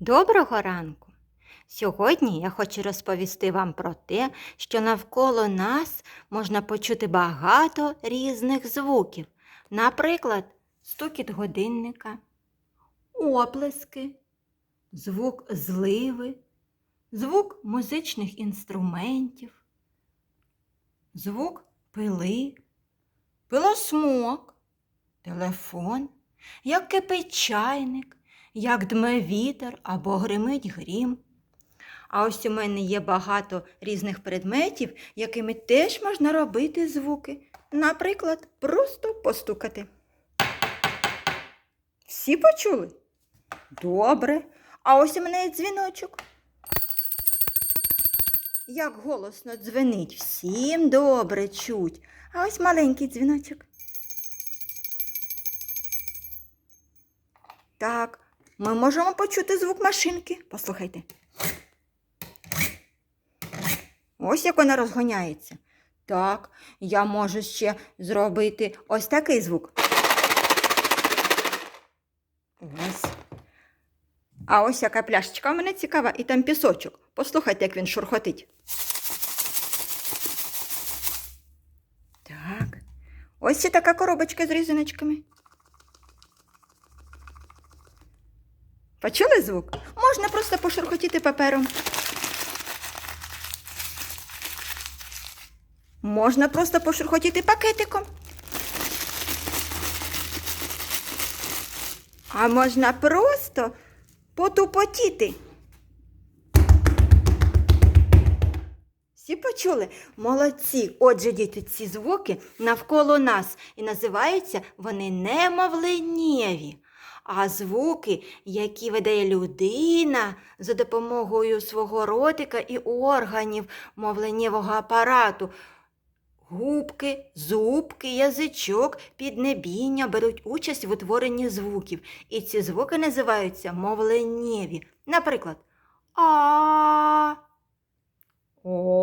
Доброго ранку! Сьогодні я хочу розповісти вам про те, що навколо нас можна почути багато різних звуків. Наприклад, стукіт годинника, оплески, звук зливи, звук музичних інструментів, звук пили, пилосмок, телефон, як кипить чайник, як дме вітер або гримить грім. А ось у мене є багато різних предметів, якими теж можна робити звуки. Наприклад, просто постукати. Всі почули? Добре. А ось у мене є дзвіночок. Як голосно дзвенить, всім добре чуть. А ось маленький дзвіночок. Так, ми можемо почути звук машинки. Послухайте. Ось як вона розгоняється. Так, я можу ще зробити ось такий звук. Ось. А ось яка пляшечка у мене цікава, і там пісочок. Послухайте, як він шурхотить. Так. Ось ще така коробочка з різиночками. Почули звук? Можна просто пошурхотіти папером. Можна просто пошурхотіти пакетиком. А можна просто потупотіти. Всі почули? Молодці. Отже, діти, ці звуки навколо нас і називаються вони немовленєві. А звуки, які видає людина за допомогою свого ротика і органів мовленнєвого апарату, губки, зубки, язичок, піднебіння беруть участь в утворенні звуків. І ці звуки називаються мовленнєві. Наприклад, а. О.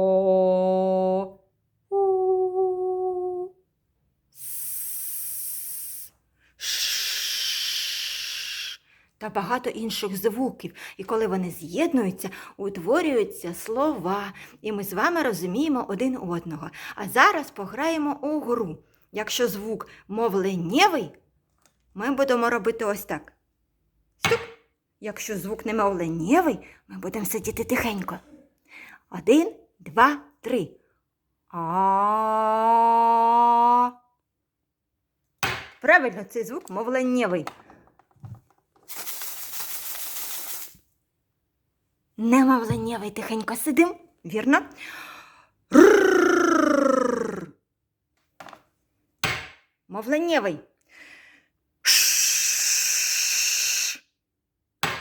Та багато інших звуків. І коли вони з'єднуються, утворюються слова. І ми з вами розуміємо один одного. А зараз пограємо у гру. Якщо звук мовленнєвий, ми будемо робити ось так. Стук. Якщо звук не мовленнєвий, ми будемо сидіти тихенько. Один, два, три. А. Правильно, цей звук мовленнєвий. Нема ланєвий тихенько сидим, вірно? Мовленєвий.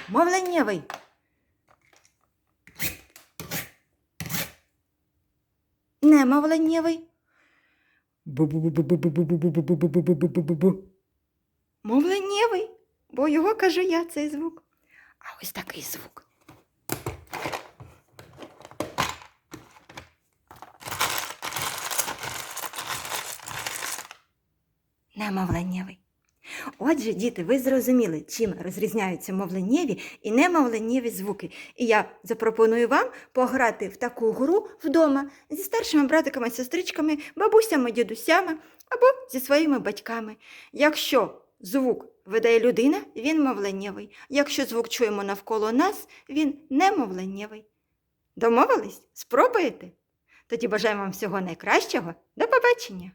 Мовленєвий. Не мовленєвий. Мовленєвий, бо його кажу я цей звук. А ось такий звук. Немовленнєвий. Отже, діти, ви зрозуміли, чим розрізняються мовленнєві і немовленнєві звуки. І я запропоную вам пограти в таку гру вдома зі старшими братиками, сестричками, бабусями, дідусями або зі своїми батьками. Якщо звук видає людина, він мовленнєвий. Якщо звук чуємо навколо нас, він немовленнєвий. Домовились? Спробуєте? Тоді бажаємо вам всього найкращого. До побачення!